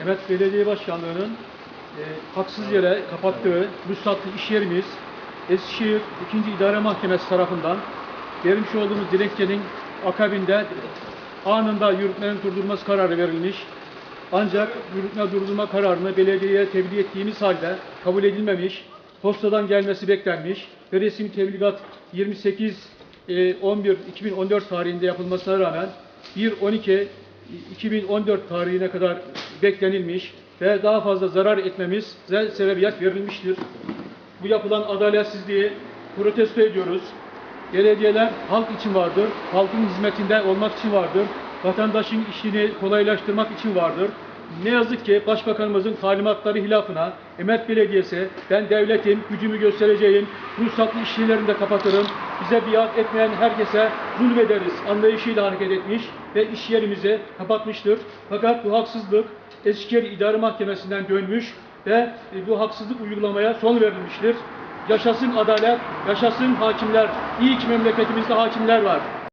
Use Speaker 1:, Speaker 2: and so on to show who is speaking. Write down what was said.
Speaker 1: Emet Belediye Başkanlığı'nın e, haksız yere kapattığı ruhsatlı iş yerimiz Eskişehir 2. İdare Mahkemesi tarafından vermiş olduğumuz dilekçenin akabinde anında yürütmenin durdurması kararı verilmiş. Ancak yürütme durdurma kararını belediyeye tebliğ ettiğimiz halde kabul edilmemiş. Postadan gelmesi beklenmiş ve resmi tebligat 28 e, 11 2014 tarihinde yapılmasına rağmen 1 12 2014 tarihine kadar beklenilmiş ve daha fazla zarar etmemize sebebiyet verilmiştir. Bu yapılan adaletsizliği protesto ediyoruz. Belediyeler halk için vardır, halkın hizmetinde olmak için vardır, vatandaşın işini kolaylaştırmak için vardır. Ne yazık ki Başbakanımızın talimatları hilafına Emet Belediyesi, ben devletin gücümü göstereceğim, ruhsatlı iş yerlerini de kapatırım, bize biat etmeyen herkese zulmederiz anlayışıyla hareket etmiş ve iş yerimizi kapatmıştır. Fakat bu haksızlık Eskişehir İdare Mahkemesi'nden dönmüş ve e, bu haksızlık uygulamaya son verilmiştir. Yaşasın adalet, yaşasın hakimler. İyi ki memleketimizde hakimler var.